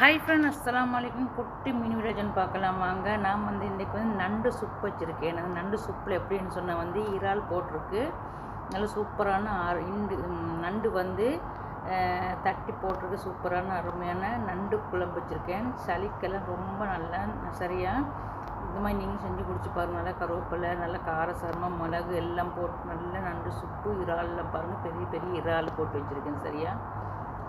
Hi friend அஸ்லாம் வலைக்கும் குட்டி மினி விலேஜன் பார்க்கலாம். வாங்க நான் வந்து இன்றைக்கி வந்து நண்டு சூப் வச்சுருக்கேன். எனக்கு நண்டு சூப்பில் எப்படின்னு சொன்னால் வந்து இறால் போட்டிருக்கு. நல்ல சூப்பரான ஆறு இண்டு நண்டு வந்து தட்டி போட்டிருக்கு. சூப்பரான அருமையான நண்டு குழம்பு வச்சுருக்கேன். சளிக்கெல்லாம் ரொம்ப நல்லா சரியாக இந்த மாதிரி நீங்கள் செஞ்சு குடிச்சு பாருங்கள் நல்லா கருவேப்பிலை நல்லா காரசாரமாக மிளகு எல்லாம் போட்டு நல்லா நண்டு சுப்பு இறாலில் பாருங்கள் பெரிய பெரிய இறால் போட்டு வச்சுருக்கேன். சரியா?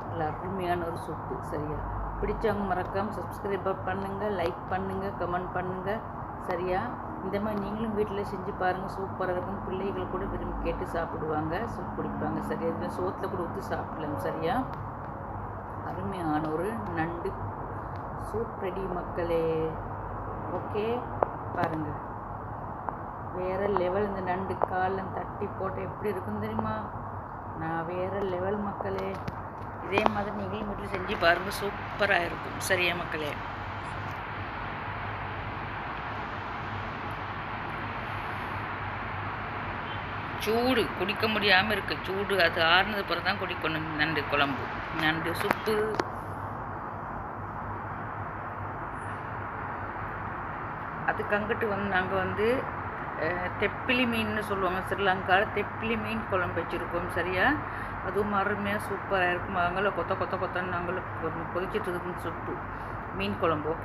நல்ல அருமையான ஒரு சூப்பு சரியா? பிடிச்சவங்க மறக்காமல் சப்ஸ்கிரைப் பண்ணுங்கள் லைக் பண்ணுங்கள் கமெண்ட் பண்ணுங்கள் சரியா? இந்த மாதிரி நீங்களும் வீட்டில் செஞ்சு பாருங்கள் சூப்பராக இருக்கும். பிள்ளைகள் கூட விரும்பி கேட்டு சாப்பிடுவாங்க. சூப் குடிப்பாங்க. சரியா இது சோத்தில் கூட ஊற்றி சாப்பிடலாம். சரியா? அருமையான ஒரு நண்டு. சூப் ரெடி மக்களே. ஓகே பாருங்கள் வேறு லெவல் இந்த நண்டு காலில் தட்டி போட்டு எப்படி இருக்கும் தெரியுமா? நான் வேறு லெவல் மக்களே. இதே மாதிரி நீங்களும் வீட்டில் செஞ்சு பாருங்கள் சூப்பராக இருக்கும். சரியா மக்களே? சூடு. குடிக்க முடியாமல் இருக்கு. சூடு. அது ஆறுனது பிறகு தான் குடிக்கணும். நண்டு குழம்பு. நண்டு சுப்பு. அதுக்கு அங்கிட்டு வந்து நாங்கள் வந்து அஹ், தெப்பிலி மீன்னு சொல்லுவாங்க. ஸ்ரீலங்காவில் தெப்பிலி மீன் குழம்பு வச்சுருக்கோம். சரியா? அதுவும் அருமையாக சூப்பராக இருக்கும். அவங்கள கொத்த கொத்த கொத்தன்னு நாங்களும் கொதிச்சிட்டு இருக்குன்னு சுப்பு மீன் குழம்பு ஓகே